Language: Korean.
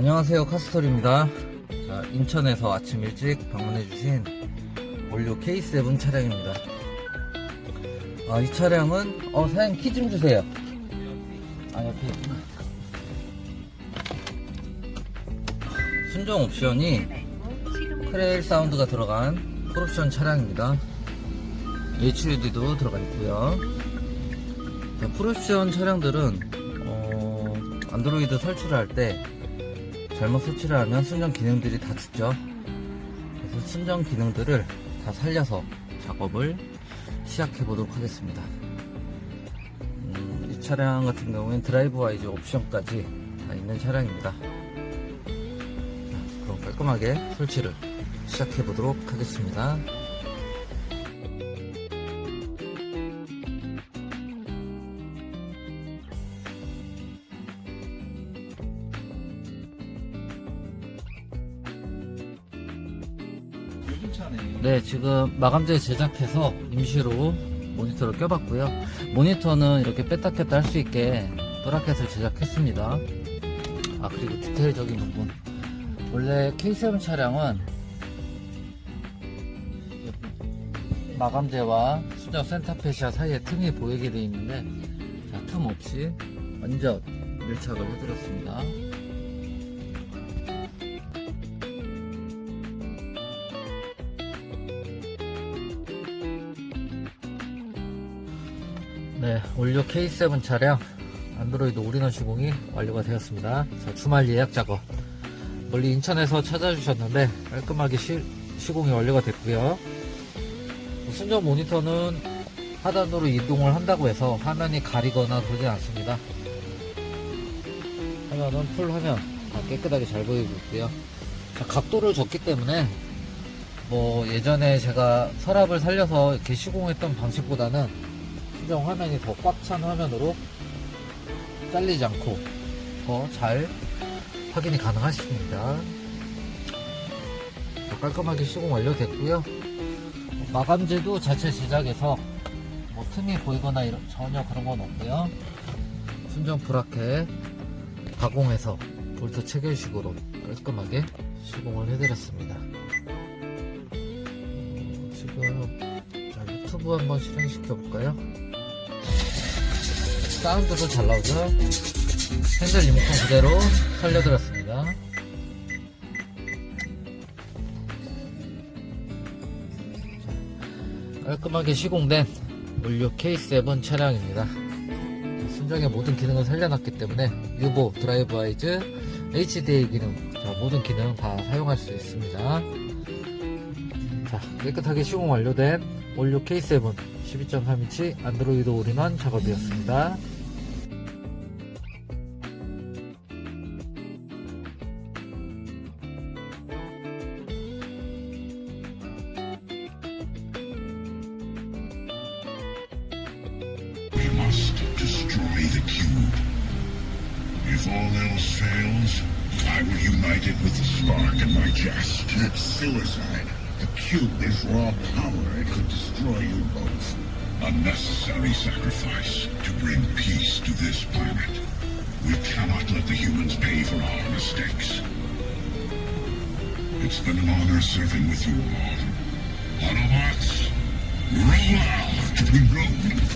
안녕하세요 카스톨입니다. 자, 인천에서 아침 일찍 방문해주신 올류 K7 차량입니다. 아, 이 차량은 어 사장님 키 좀 주세요. 아 옆에 순정 옵션이 크레일 사운드가 들어간 풀옵션 차량입니다. HUD도 들어가 있고요. 자, 풀옵션 차량들은 어, 안드로이드 설치를 할때 잘못 설치를 하면 순정 기능들이 다 죽죠. 그래서 순정 기능들을 다 살려서 작업을 시작해 보도록 하겠습니다. 음, 이 차량 같은 경우에는 드라이브 와이즈 옵션까지 다 있는 차량입니다. 자, 그럼 깔끔하게 설치를 시작해 보도록 하겠습니다 네. 네, 지금 마감재 제작해서 임시로 모니터를 껴봤고요. 모니터는 이렇게 뺐다 꼈다 할 수 있게 브라켓을 제작했습니다. 아, 그리고 디테일적인 부분. 원래 K7 차량은 마감재와 수정 센터페시아 사이에 틈이 보이게 되어 있는데, 자, 틈 없이 완전 밀착을 해드렸습니다. 네, 올류 K7 차량 안드로이드 올인원 시공이 완료가 되었습니다. 자, 주말 예약 작업. 멀리 인천에서 찾아주셨는데 깔끔하게 시, 시공이 완료가 됐고요. 순정 모니터는 하단으로 이동을 한다고 해서 화면이 가리거나 그러지 않습니다. 화면은 풀 화면 다 깨끗하게 잘 보이고 있고요. 자, 각도를 줬기 때문에 뭐 예전에 제가 서랍을 살려서 이렇게 시공했던 방식보다는 순정 화면이 더 꽉 찬 화면으로 잘리지 않고 더 잘 확인이 가능하십니다. 자, 깔끔하게 시공 완료됐고요. 마감재도 자체 제작해서 뭐 틈이 보이거나 이런 전혀 그런 건 없고요. 순정 브라켓 가공해서 볼트 체결식으로 깔끔하게 시공을 해드렸습니다. 어, 지금 자, 유튜브 한번 실행시켜 볼까요? 사운드도 잘 나오죠? 핸들 리모컨 그대로 살려드렸습니다. 자, 깔끔하게 시공된 올류 K7 차량입니다. 순정의 모든 기능을 살려놨기 때문에 유보, 드라이브 와이즈, HDA 기능, 자, 모든 기능 다 사용할 수 있습니다. 자, 깨끗하게 시공 완료된 올류 K7 12.3인치 안드로이드 올인원 작업이었습니다. If all else fails, I will unite it with the spark in my chest. Suicide. The cube is raw power. It could destroy you both. A necessary sacrifice to bring peace to this planet. We cannot let the humans pay for our mistakes. It's been an honor serving with you all. Autobots, roll out! We roll!